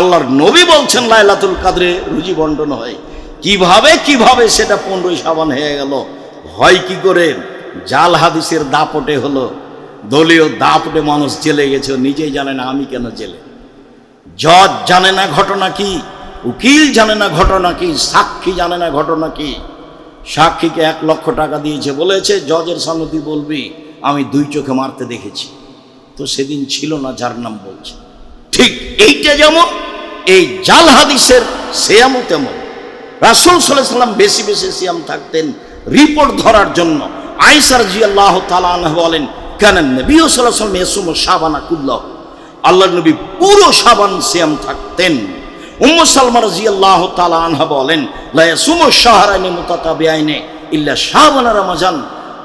আল্লাহর নবী বলছেন, লাইলাতুল কাদরে রুজি বন্টন হয়। কীভাবে কীভাবে সেটা পনেরোই সাবান হয়ে গেল? হয় কি করে? জাল হাদিসের দাপটে হলো। দলীয় দাপটে মানুষ জেলে গেছে নিজেই জানে না আমি কেন জেলে। জজ জানে না ঘটনা কি? উকিল জানে না ঘটনা কি? সাক্ষী জানে না ঘটনা কি? সাক্ষীকে এক লক্ষ টাকা দিয়েছে, বলেছে, জজের সামনে তুই বলবি, আমি দুই চোখে মারতে দেখেছি। তো সেদিন ছিল না, যার নাম বলছে। ঠিক এইটা যেমন এই জাল হাদিসের সেয়ামও তেমন। রাসুল সাল্লাম বেশি বেশি সিয়াম থাকতেন রিপোর্ট ধরার জন্য। আইসার জি আল্লাহ বলেন কেন নবী সাল্লাম এসুম সাবানা কুল্লাহ। আল্লাহ নবী পুরো সাবান সিয়াম থাকতেন। উম্মু সালমা রাদিয়াল্লাহু তাআলা আনহা বলেন, লা ইয়াসুমু শাহরাইনি মুতাতাবিআইনি ইল্লা আর রমাজান।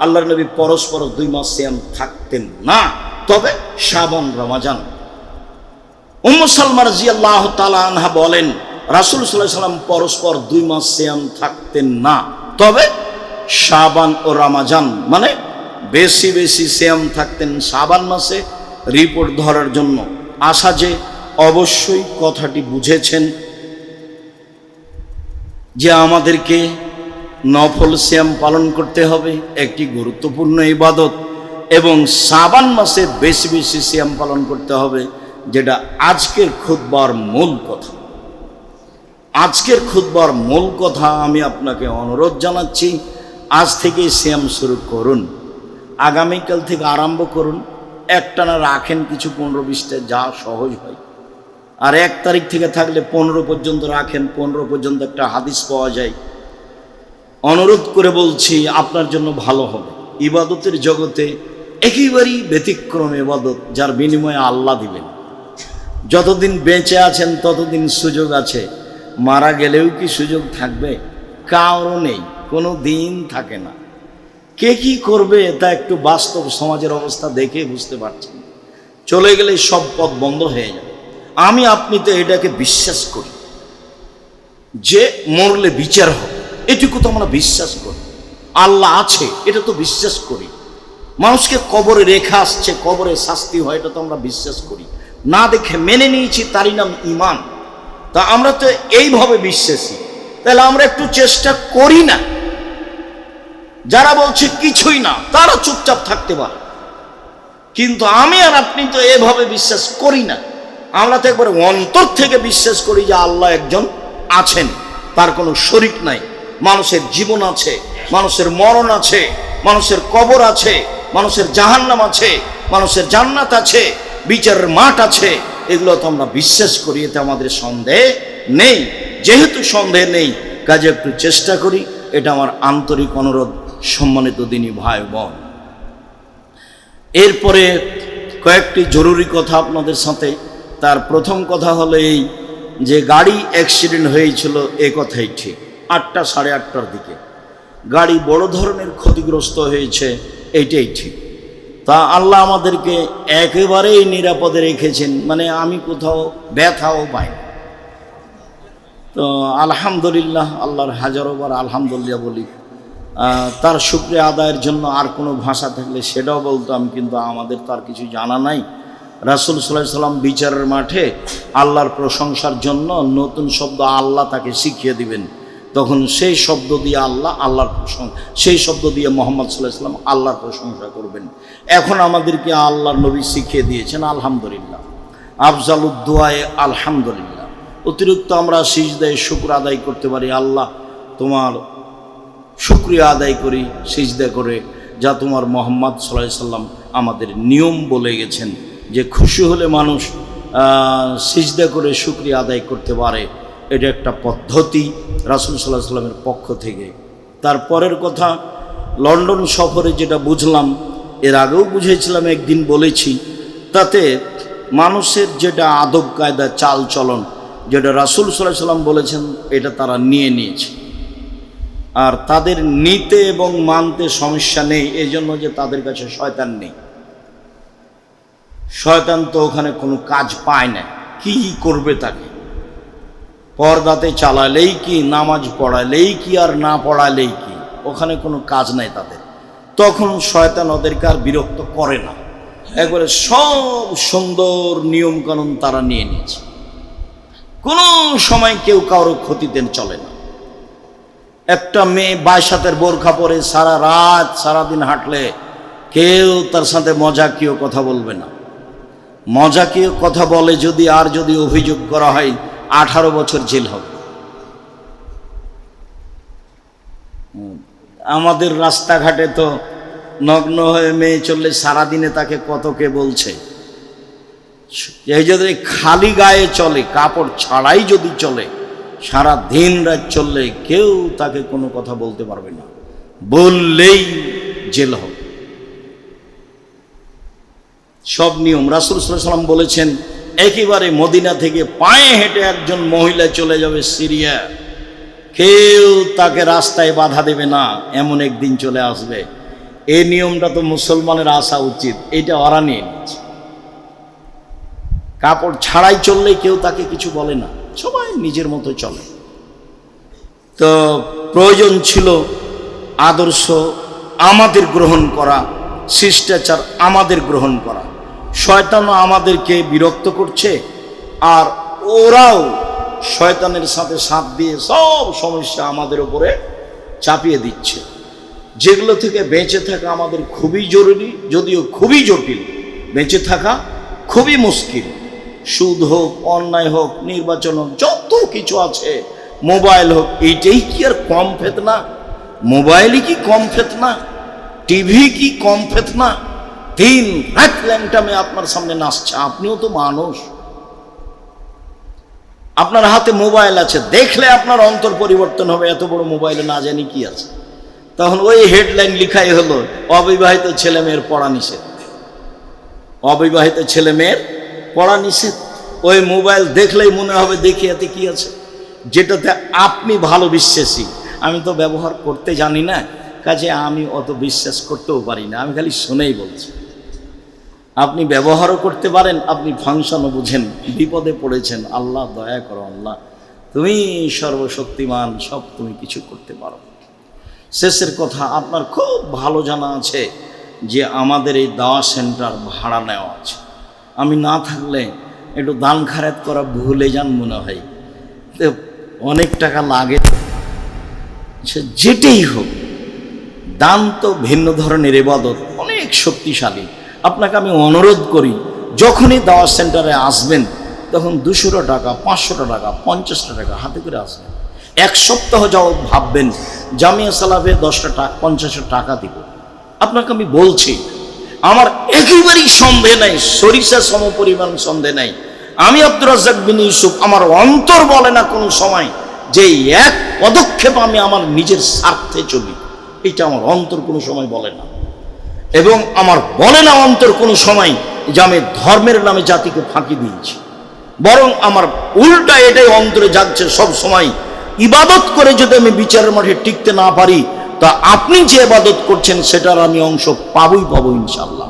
আল্লাহর নবী পরস্পর দুই মাস সিয়াম থাকতেন না, তবে শাবান রমাজান। উম্মু সালমা রাদিয়াল্লাহু তাআলা আনহা বলেন, রাসূল আলাইহি সাল্লাম পরস্পর দুই মাস সিয়াম থাকতেন না। তবে শাবান ও রমাজান মানে বেশি বেশি সিয়াম থাকতেন শাবান মাসে রিপোর্ট ধরার জন্য। আশা যে অবশ্যই কথাটি বুঝেছেন যে আমাদেরকে নফল শ্যাম পালন করতে হবে, একটি গুরুত্বপূর্ণ ইবাদত। এবং সাবান মাসে বেশি বেশি শ্যাম পালন করতে হবে। যেটা আজকের খুদবার মূল কথা। আজকের খুদবার মূল কথা আমি আপনাকে অনুরোধ জানাচ্ছি, আজ থেকে শ্যাম শুরু করুন। আগামীকাল থেকে আরম্ভ করুন। একটানা রাখেন কিছু পনেরো বিশটা, যা সহজ হয়। আর এক তারিখ থেকে থাকলে পনেরো পর্যন্ত রাখেন, পনেরো পর্যন্ত একটা হাদিস পাওয়া যায়। অনুরোধ করে বলছি, আপনার জন্য ভালো হবে। ইবাদতের জগতে একেবারেই ব্যতিক্রম ইবাদত, যার বিনিময়ে আল্লাহ দিবেন। যতদিন বেঁচে আছেন, ততদিন সুযোগ আছে। মারা গেলেও কি সুযোগ থাকবে? কারও নেই, কোনো দিন থাকে না। কে কি করবে, তা একটু বাস্তব সমাজের অবস্থা দেখে বুঝতে পারছেন। চলে গেলে সব পথ বন্ধ হয়ে যাবে। আমি, আপনি তো এটাকে বিশ্বাস করি। যে মরলে বিচার হবে, এটুকু তো আমরা বিশ্বাস করি। আল্লাহ আছে, এটা তো বিশ্বাস করি। মানুষকে কবরে রেখা আসছে, কবরে শাস্তি হয়, এটা তো আমরা বিশ্বাস করি। না দেখে মেনে নিয়েছি তারই নাম ইমান তা আমরা তো এইভাবে বিশ্বাসী। তাহলে আমরা একটু চেষ্টা করি না। যারা বলছে কিছুই না, তারা চুপচাপ থাকতে পারে। কিন্তু আমি আর আপনি তো এভাবে বিশ্বাস করি না। আমরা তো একবারে অন্তর থেকে বিশ্বাস করি যে আল্লাহ একজন আছেন। তার কোনো শরিক নাই। মানুষের জীবন আছে, মানুষের মরণ আছে, মানুষের কবর আছে, মানুষের জাহান্নাম আছে, মানুষের জান্নাত আছে। বিচারের মাঠ আছে, এগুলো তো আমরা বিশ্বাস করি, এতে আমাদের সন্দেহ নেই। যেহেতু সন্দেহ নেই, কাজে একটু চেষ্টা করি, এটা আমার আন্তরিক অনুরোধ, সম্মানিত দিনী ভাই বোন। এরপরে কয়েকটি জরুরি কথা আপনাদের সাথে। তার প্রথম কথা হলো এই যে গাড়ি অ্যাক্সিডেন্ট হয়েছিল, এ কথাই ঠিক, আটটা সাড়ে আটটার দিকে। গাড়ি বড় ধরনের ক্ষতিগ্রস্ত হয়েছে এইটাই ঠিক। তা আল্লাহ আমাদেরকে একেবারেই নিরাপদে রেখেছেন। মানে আমি কোথাও ব্যথাও পাই। তো আলহামদুলিল্লাহ, আল্লাহর হাজারোবার আলহামদুলিল্লাহ বলি। তার শুক্রিয়া আদায়ের জন্য আর কোনো ভাষা থাকলে সেটাও বলতাম কিন্তু আমাদের তার কিছু জানা নাই। রাসুল সাল্লাহ সাল্লাম বিচারের মাঠে আল্লাহর প্রশংসার জন্য নতুন শব্দ আল্লাহ তাকে শিখিয়ে দিবেন। তখন সেই শব্দ দিয়ে আল্লাহ আল্লাহর প্রশংসা, সেই শব্দ দিয়ে মোহাম্মদ সাল্লাহ সাল্লাম আল্লাহর প্রশংসা করবেন। এখন আমাদেরকে আল্লাহর নবী শিখিয়ে দিয়েছেন, আলহামদুলিল্লাহ। আফজালুদ্দোয়ায় আলহামদুলিল্লাহ। অতিরিক্ত আমরা সিজদায় শুক্র আদায় করতে পারি, আল্লাহ তোমার শুক্রিয়া আদায় করি সিজদা করে, যা তোমার মোহাম্মদ সাল্লাহ সাল্লাম আমাদের নিয়ম বলে গেছেন যে খুশি হলে মানুষ সিজদা করে শুক্রিয়া আদায় করতে পারে। এটা একটা পদ্ধতি রাসুল সাল্লাহ সাল্লামের পক্ষ থেকে। তারপরের কথা, লন্ডন সফরে যেটা বুঝলাম, এর আগেও বুঝেছিলাম, একদিন বলেছি, তাতে মানুষের যেটা আদব কায়দা চাল চলন যেটা রাসুল সাল্লাহ সাল্লাম বলেছেন, এটা তারা নিয়ে নিয়েছে। আর তাদের নিতে এবং মানতে সমস্যা নেই এই জন্য যে তাদের কাছে শয়তান নেই। শয়তান তো ওখানে কোনো কাজ পায় না। কি করবে তাকে? পর্দাতে চালালেই কি, নামাজ পড়ালেই কি আর না পড়ালেই কি? ওখানে কোনো কাজ নাই তাদের। তখন শয়তান ওদেরকে আর বিরক্ত করে না। একবারে সব সুন্দর নিয়মকানুন তারা নিয়ে নিয়েছে। কোনো সময় কেউ কারও ক্ষতিতে চলে না। একটা মেয়ে বাইশ হাতের বোরখা পরে সারা রাত, সারাদিন হাঁটলে কেউ তার সাথে মজাকীয় কথা বলবে না। মজাকীয় কথা বলে যদি, আর যদি অভিযোগ করা হয় আঠারো বছর জেল হবে। আমাদের রাস্তাঘাটে তো নগ্ন হয়ে মেয়ে চললে সারাদিনে তাকে কত কে বলছে। এই যদি খালি গায়ে চলে, কাপড় ছাড়াই যদি চলে, সারা দিন রাত চললে কেউ তাকে কোনো কথা বলতে পারবে না। বললেই জেল হবে। সব নিয়ম। রাসুল সাল্লাম বলেছেন একেবারে মদিনা থেকে পায়ে হেঁটে একজন মহিলা চলে যাবে সিরিয়া। কেউ তাকে রাস্তায় বাধা দেবে না, এমন একদিন চলে আসবে। এই নিয়মটা তো মুসলমানের আসা উচিত, এটা ওরা নিয়ে কাপড় ছাড়াই চললে কেউ তাকে কিছু বলে না, সবাই নিজের মতো চলে। তো প্রয়োজন ছিল আদর্শ আমাদের গ্রহণ করা, শিষ্টাচার আমাদের গ্রহণ করা। শয়তানও আমাদেরকে বিরক্ত করছে, আর ওরাও শয়তানের সাথে সাথ দিয়ে সব সমস্যা আমাদের উপরে চাপিয়ে দিচ্ছে। যেগুলো থেকে বেঁচে থাকা আমাদের খুবই জরুরি, যদিও খুবই জটিল। বেঁচে থাকা খুবই মুশকিল। সুদ হোক, অন্যায় হোক, নির্বাচন হোক, যত কিছু আছে, মোবাইল হোক, এইটাই কি আর কম ফেতনা? মোবাইলই কি কম ফেতনা? টিভি কি কম ফেতনা? তিন রাত ল্যাংটামে আপনার সামনে নাচছে। আপনিও তো মানুষ। আপনার হাতে মোবাইল আছে, দেখলে আপনার অন্তর পরিবর্তন হবে, এত বড় মোবাইলে না জানি কি আছে। তখন ওই হেডলাইন লিখাই হলো, অবিবাহিত ছেলে মেয়ের পড়া নিষেধ। অবিবাহিত ছেলে মেয়ের পড়া নিষেধ। ওই মোবাইল দেখলেই মনে হবে দেখি এতে কি আছে। যেটাতে আপনি ভালো বিশ্বাসী। আমি তো ব্যবহার করতে জানি না, কাজে আমি অত বিশ্বাস করতেও পারি না, আমি খালি শুনেই বলছি। আপনি ব্যবহারও করতে পারেন, আপনি ফাংশনও বুঝেন, বিপদে পড়েছেন, আল্লাহ দয়া করো, আল্লাহ। তুমি সর্বশক্তিমান, সব তুমি কিছু করতে পারো। শেষের কথা, আপনার খুব ভালো জানা আছে যে আমাদের এই দাওয়া সেন্টার ভাড়া নেওয়া আছে। আমি না থাকলে একটু দান খারাত করা ভুলে যান মনে হয়। তো অনেক টাকা লাগে। সে যেটাই হোক, দান তো ভিন্ন ধরনের এবাদত, অনেক শক্তিশালী। আপনাকে আমি অনুরোধ করি, যখনই দাওয়া সেন্টারে আসবেন, তখন দুশোটা টাকা, পাঁচশোটা টাকা, পঞ্চাশটা টাকা হাতে করে আসবেন। এক সপ্তাহ যাও ভাববেন, জামিয়া সালাফে দশটা টাকা পঞ্চাশটা টাকা দিব। আপনাকে আমি বলছি, আমার একেবারেই সন্দেহ নাই, সরিষা সম পরিমাণ সন্দেহ নাই। আমি আব্দুর রাজ্জাক বিন ইউসুফ, আমার অন্তর বলে না কোনো সময় যে এক পদক্ষেপ আমি আমার নিজের স্বার্থে চলি। এটা আমার অন্তর কোনো সময় বলে না। এবং আমার বলে না অন্তর কোনো সময় যে আমি ধর্মের নামে জাতিকে ফাঁকি দিয়েছি। বরং আমার উল্টা এটাই অন্তরে যাচ্ছে সব সময়, ইবাদত করে যদি আমি বিচারের মাঠে টিকতে না পারি, তা আপনি যে ইবাদত করছেন সেটার আমি অংশ পাবই, পাবো ইনশাল্লাহ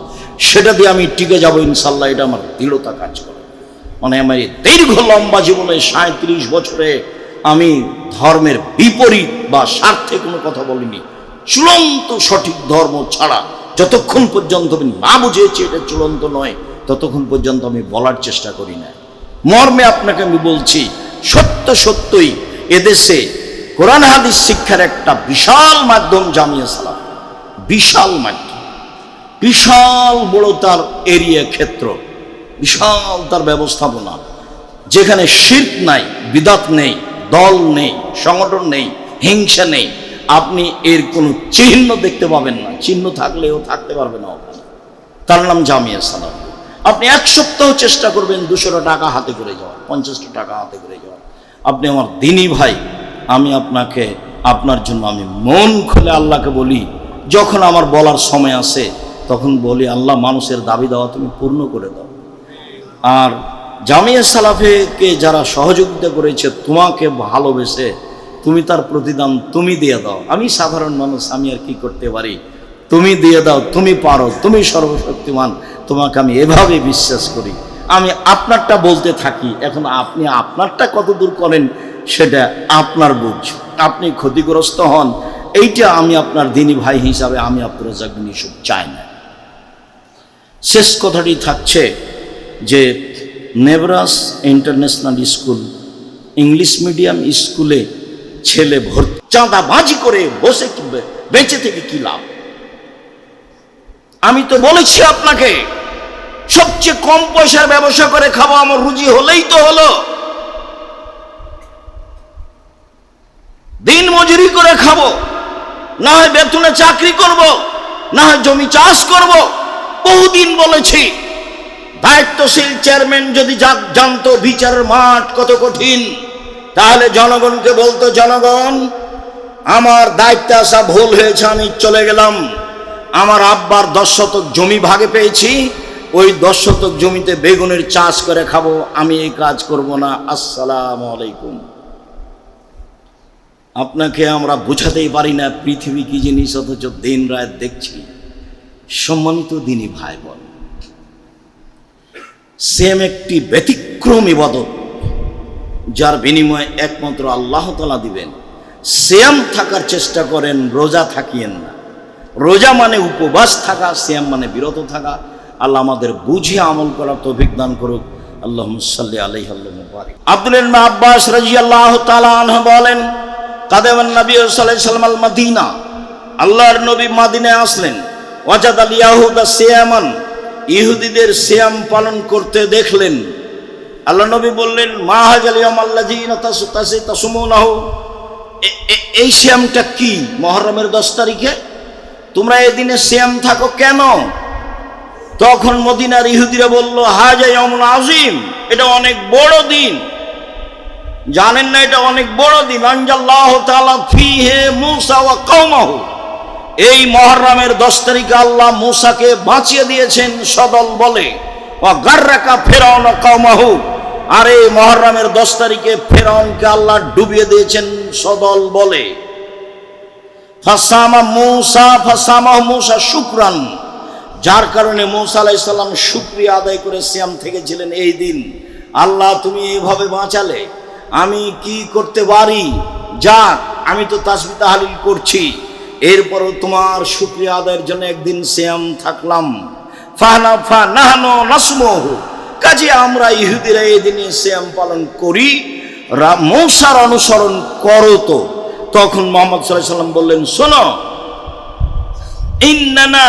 সেটা দিয়ে আমি টিকে যাব ইনশাল্লাহ এটা আমার দৃঢ়তা কাজ করে। মানে আমার দীর্ঘ লম্বা জীবনে সাঁত্রিশ বছরে আমি ধর্মের বিপরীত বা স্বার্থে কোনো কথা বলিনি। চূড়ান্ত সঠিক ধর্ম ছাড়া যতক্ষণ পর্যন্ত আমি না বুঝেছি এটা চূড়ান্ত নয়, ততক্ষণ পর্যন্ত আমি বলার চেষ্টা করি না। মর্মে আপনাকে আমি বলছি, সত্য সত্যই এদেশে কোরআন হাদিস শিক্ষার একটা বিশাল মাধ্যম জামিয়া সালাম বিশাল মাধ্যম। বিশাল বড় তার এরিয়া ক্ষেত্র। বিশাল তার ব্যবস্থাপনা। যেখানে শিল্প নাই, বিদাত নেই, দল নেই, সংগঠন নেই, হিংসা নেই। আপনি এর কোনো চিহ্ন দেখতে পাবেন না। চিহ্ন থাকলেও থাকতে পারবে না তার নাম জামিয়া সালাম। আপনি এক সপ্তাহ চেষ্টা করবেন দুশোটা টাকা হাতে করে যাওয়ার পঞ্চাশটা টাকা হাতে করে যাওয়ার আপনি আমার দিনী ভাই, আমি আপনাকে, আপনার জন্য আমি মন খুলে আল্লাহকে বলি, যখন আমার বলার সময় আসে, তখন বলি, আল্লাহ মানুষের দাবি দেওয়া তুমি পূর্ণ করে দাও। আর জামিয়া সালাফেকে যারা সহযোগিতা করেছে, তোমাকে ভালোবেসে তুমি তার প্রতিদান তুমি দিয়ে দাও। আমি সাধারণ মানুষ, আমি আর কি করতে পারি? তুমি দিয়ে দাও, তুমি পারো, তুমি সর্বশক্তিমান। তোমাকে আমি এভাবে বিশ্বাস করি। আমি আপনারটা বলতে থাকি, এখন আপনি আপনারটা কত দূর করেন, সেটা আপনার বুঝ। আপনি ক্ষতিগ্রস্ত হন, এইটা আমি আপনার দিনী ভাই হিসাবে আমি আপনার জাগবিন ইসব চাই না। শেষ কথাটি থাকছে যে Nebras international school, English medium স্কুলে ছেলে ভর্তি, চাঁদাবাজি করে বসে বেঁচে থেকে কি লাভ? আমি তো বলেছি আপনাকে, সবচেয়ে কম পয়সার ব্যবসা করে খাব আমার রুজি হলেই তো হলো। দিন মজুরি করে খাব, না হয় বেতনে চাকরি করব, না হয় জমি চাষ করব। বহুদিন বলেছি, দায়িত্বশীল চেয়ারম্যান যদি জানতো বিচারের মাঠ কত কঠিন। তাহলে জনগণকে বলতো, জনগণ, আমার দায়িত্বে আসা ভুল হয়েছে, আমি চলে গেলাম। আমার আব্বার দশ শতক জমি ভাগে পেয়েছি। ওই দশ শতক জমিতে বেগুনের চাষ করে খাব, আমি এই কাজ করব না। আসসালামু আলাইকুম। আপনাকে আমরা বুঝাতেই পারি না পৃথিবী কি জিনিস, অথচ দিন রাত দেখছি। সম্মানিত দিনী ভাই বল সেম একটি ব্যতিক্রম ইবাদত যার বিনিময়ে একমাত্র আল্লাহ তালা দিবেন। শ্যাম থাকার চেষ্টা করেন, রোজা থাকিয়েন না। রোজা মানে উপবাস থাকা শ্যাম মানে বিরত থাকা। আল্লাহ আমাদের বুঝে আমল করার তৌফিক দান করুক। আল্লাহ সাল্লি আল্লাহ মুবারিক। আব্দুল আব্বাস রাদিয়াল্লাহু তাআলা আনহু বলেন, কাদেমান নবী সাল্লাল্লাহু আলাইহি ওয়াসাল্লাম আল মদিনা আল্লাহর নবী মাদিনায় আসলেন। ওয়াজাদ আল ইয়াহুদা সিয়ামান, ইহুদিদের সিয়াম পালন করতে দেখলেন। আল্লাহ নবী বললেন, মা হাজাল ইয়াম আল্লাযীনা তাসু, তাসি, তাসুমুনাহু। এ- এ- এই শ্যামটা কি? মহরমের দশ তারিখে? তোমরা এদিনে শ্যাম থাকো কেন? তখন মদিনার ইহুদিরা বলল, হাজা আজিম এটা অনেক বড় দিন। জানেন না, এটা অনেক বড় দিন। আনজাল্লাহ তাআলা ফিহে মূসা ওয়া এই মহরমের দশ তারিখে আল্লাহ মূসাকে বাঁচিয়ে দিয়েছেন সদল বলে। ও গার্রাকা ফেরাউন কওমাহু। আর এই মহরমের দশ তারিখে ফেরাউনকে আল্লাহ ডুবিয়ে দিয়েছেন, সদল বলে। ফাসামা মূসা ফাসামা মূসা শুকরান। যার কারণে মূসা আলাইহিস সালাম শুকরিয়া আদায় করে শ্যাম থেকেছিলেন এই দিন। আল্লাহ, তুমি এইভাবে বাঁচালে। আমি কি করতে পারি? যাক, আমি তো তাসবি তাহালিল করছি। এরপরও তোমার শুক্রিয়া আদায়ের জন্য একদিন শ্যাম থাকলাম। ফাহনা ফা নাহানো, নাসমহু। কাজে আমরা ইহুদিরা এই দিনে শ্যাম পালন করি। মৌসার অনুসরণ করো তো। তখন মোহাম্মদ সাল্লাহ সাল্লাম বললেন, শোনো, ইন্নানা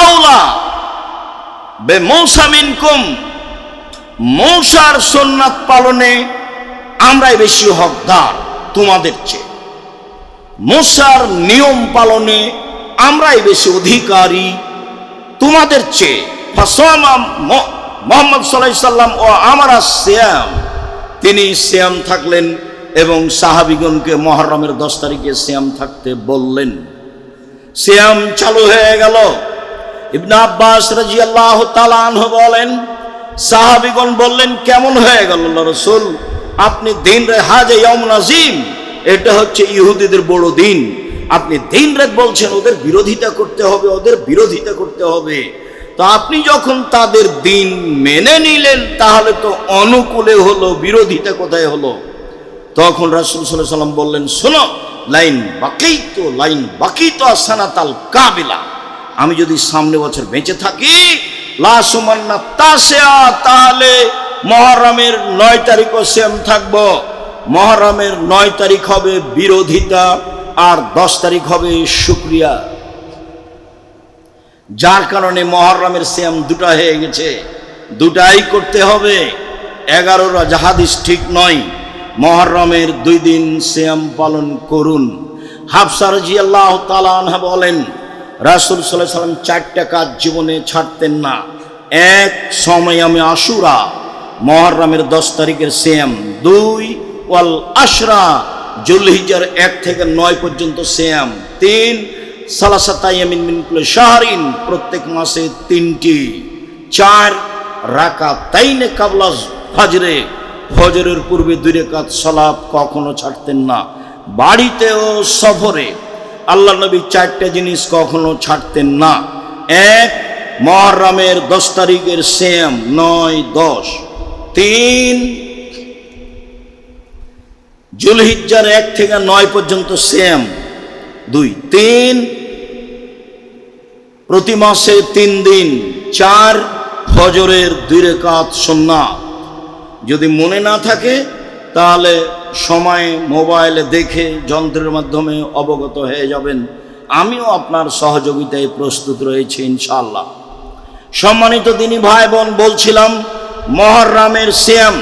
আওলা বে মৌসার সোননাথ পালনে আমরাই বেশি হকদার তোমাদের চেয়ে। মৌসার নিয়ম পালনে আমরাই বেশি অধিকারী তোমাদের চেয়ে। মোহাম্মদ সাল্লাহ সাল্লাম ও আমারা শ্যাম তিনি শ্যাম থাকলেন এবং সাহাবিগণকে মহরমের দশ তারিখে শ্যাম থাকতে বললেন। শ্যাম চালু হয়ে গেল। ইবনা আব্বাস রাজিয়াল্লাহ তালানহ বলেন, সাহাবিগণ বললেন, কেমন হয়ে গেল আল্লাহ রসুল? আপনি দিন রে হাজে আজিম এটা হচ্ছে ইহুদিদের বড় দিন। আপনি দিন রাত বলছেন, ওদের বিরোধিতা করতে হবে, ওদের বিরোধিতা করতে হবে। তো আপনি যখন তাদের দিন মেনে নিলেন, তাহলে তো অনুকূলে হলো, বিরোধিতা কোথায় হলো? তখন রাসুল সাল্লাহ সাল্লাম বললেন, শোনো, লাইন বাকি তো লাইন বাকি তো আসানাতাল কাবিলা। আমি যদি সামনে বছর বেঁচে থাকি লাসুমান্না তাসেয়া, তাহলে মহরমের নয় তারিখও সেম থাকব। মহরমের নয় তারিখ হবে বিরোধিতা, আর দশ তারিখ হবে শুক্রিয়া। যার কারণে মহরমের শ্যাম দুটা হয়ে গেছে। দুটাই করতে হবে। এগারোরা জাহাদিস ঠিক নয়। মহরমের দুই দিন শ্যাম পালন করুন। হাফসার জি আল্লাহ তালানহা বলেন, রাসুল সাল্লাহ সাল্লাম চারটা কাজ জীবনে ছাড়তেন না। এক সময় আমি আশুরা, মহরমের দশ তারিখের শ্যাম দুই, ওয়াল আশরা জুলহিজার এক থেকে নয় পর্যন্ত শ্যাম তিন সালাসাতাইয়ামিন মিনকুল শাহরিন, প্রত্যেক মাসে তিনটি, চার রাকা তাইনে কাবলা ফাজরে, ফজরের পূর্বে দুই রেখাত সলাপ কখনো ছাড়তেন না। বাড়িতে ও সফরে আল্লাহ নবী চারটে জিনিস কখনো ছাড়তেন না। এক, মহরমের দশ তারিখের শ্যাম নয়, দশ। তিন, জুলহিজ্জার এক থেকে নয় পর্যন্ত শ্যাম দুই, তিন। প্রতি মাসে তিন দিন, চার ফজরের দুই রেখাত সন্না যদি মনে না থাকে, তাহলে সময় মোবাইলে দেখে যন্ত্রের মাধ্যমে অবগত হয়ে যাবেন। আমিও আপনার সহযোগিতায় প্রস্তুত রয়েছি ইনশাল্লাহ সম্মানিত দিনী ভাই বোন বলছিলাম মহররামের শ্যাম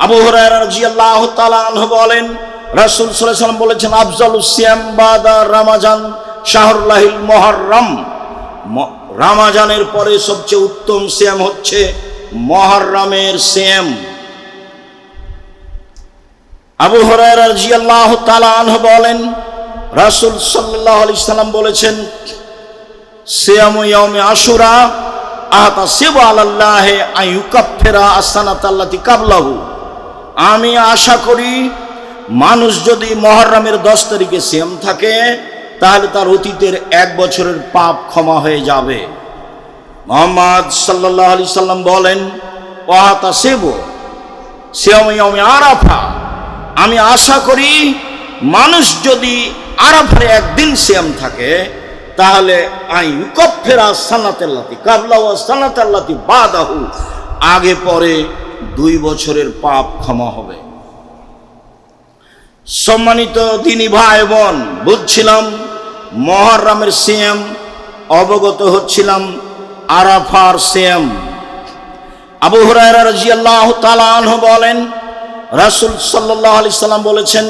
আবু হরাইরাহ তালাহ বলেন রাসুল সাল্লাম বলেছেন, আফজাল শ্যাম বাদা রামাজান শাহরুল্লাহিল মহররম। ম- রামাজানের পরে সবচেয়ে উত্তম শ্যাম হচ্ছে মহররমের শ্যাম আবু হরাইরা রাদিয়াল্লাহু তাআলা বলেন, রাসূল সাল্লাল্লাহু আলাইহি সাল্লাম বলেছেন, সিয়ামু ইয়াউমি আশুরা আহাতা সিবু আলাল্লাহি আইয়ুকাফিরা আসসানাতাল্লাতি কাবলাহু। আমি আশা করি মানুষ যদি মহররমের দশ তারিখে সেম থাকে, তাহলে তার অতীতের এক বছরের পাপ ক্ষমা হয়ে যাবে। মোহাম্মদ সাল্লাহ আলি সাল্লাম বলেন ওয়াহাতা সেবো সিয়ামে আরাফা। আমি আশা করি, মানুষ যদি আরাফারে একদিন সেম থাকে, তাহলে আই কফেরা সানাতাল্লাতি কাবলা সানাতাল্লাতি বাদাহু। আগে পরে দুই বছরের পাপ ক্ষমা হবে। সম্মানিত দিনী ভাই বোন, বুঝছিলাম মহরমের সিএম, অবগত হচ্ছিলাম আরাফার সিএম। আবু হুরায়রা রাদিয়াল্লাহু তাআলা আনহু বলেন, রাসূল সাল্লাল্লাহু আলাইহি সাল্লাম বলেছেন,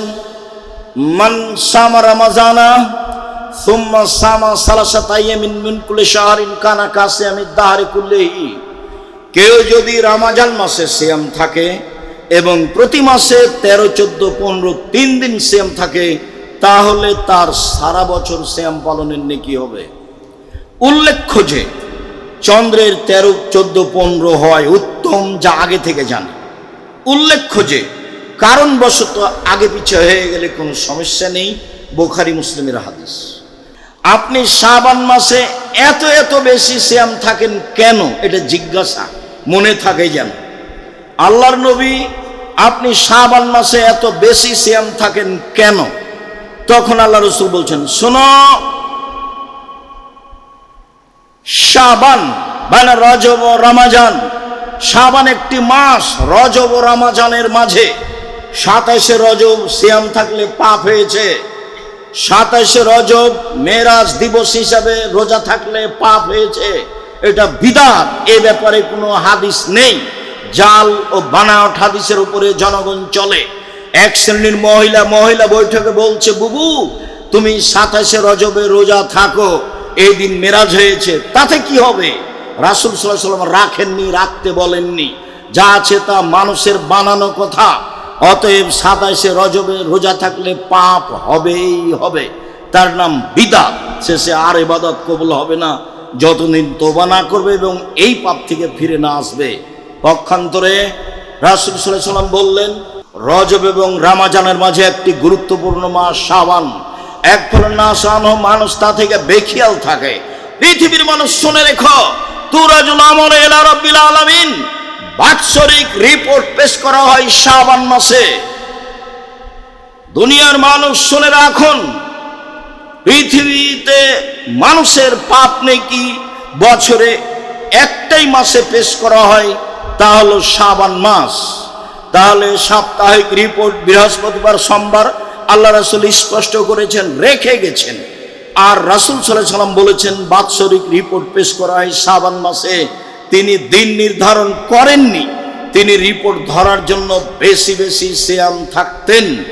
মান সামা রমাজানা, সুম্মা সামা সালাসাত আইয়ামিন মিন কুল্লি শাহরিন কানা কাসিয়ামিদ দাহরি কুল্লিহি। কেউ যদি রামাজান মাসে সিয়াম থাকে এবং প্রতি মাসে তেরো, চোদ্দ, পনেরো, তিন দিন শ্যাম থাকে, তাহলে তার সারা বছর শ্যাম পালনের নেকি হবে। উল্লেখ্য যে, চন্দ্রের তেরো, চোদ্দ, পনেরো হয় উত্তম যা আগে থেকে জানে। উল্লেখ্য যে, কারণবশত আগে পিছে হয়ে গেলে কোনো সমস্যা নেই, বোখারি মুসলিমের হাদিস। আপনি শাবান মাসে এত এত বেশি শ্যাম থাকেন কেন? এটা জিজ্ঞাসা, মনে থাকে যেন। আল্লাহর নবী আপনি শাবান মাসে এত বেশি শ্যাম থাকেন কেন? তখন আল্লাহ রসুল বলছেন, শোনো, শাবান মানে রজব রমাজান। শাবান একটি মাস রজব রমাজানের মাঝে। সাতাইশে রজব সিয়াম থাকলে পাপ হয়েছে। সাতাইশে রজব মেরাজ দিবস হিসাবে রোজা থাকলে পাপ হয়েছে। এটা বিদাত, এ ব্যাপারে কোনো হাদিস নেই। জাল ও বানাওয়াট হাদিসের উপরে জনগণ চলে। এক শ্রেণির মহিলা মহিলা বৈঠকে বলছে, বুবু, তুমি সাতাশে রজবে রোজা থাকো, এই দিন মেরাজ হয়েছে, তাতে কি হবে? রাসুল সাল্লাহ সাল্লাম রাখেননি, রাখতে বলেননি। যা আছে তা মানুষের বানানো কথা, অতএব সাতাশে রজবে রোজা থাকলে পাপ হবেই হবে। তার নাম বিদা শেষে আর এবাদত কবুল হবে না। যতদিন তোবা না করবে এবং এই পাপ থেকে ফিরে না আসবে। পক্ষান্তরে রাসুল সাল্লাম বললেন, রজব এবং রামাজানের মাঝে একটি গুরুত্বপূর্ণ মাস সাবান এক ফলে না সানো মানুষ তা থেকে বেখিয়াল থাকে। পৃথিবীর মানুষ শুনে রেখো, তুরাজুল আমর এলা রব্বিল আলামিন। বাৎসরিক রিপোর্ট পেশ করা হয় শাবান মাসে। দুনিয়ার মানুষ শুনে রাখুন, পৃথিবীতে মানুষের পাপ নেকি বছরে একটাই মাসে পেশ করা হয় তা হলো শাবান মাস। তাহলে সাপ্তাহিক রিপোর্ট বৃহস্পতিবার, সোমবার আল্লাহ রাসুল স্পষ্ট করেছেন, রেখে গেছেন। আর রাসুল সাল্লাম বলেছেন, বাৎসরিক রিপোর্ট পেশ করা হয় সাবান মাসে। তিনি দিন নির্ধারণ করেননি। তিনি রিপোর্ট ধরার জন্য বেশি বেশি শ্যাম থাকতেন।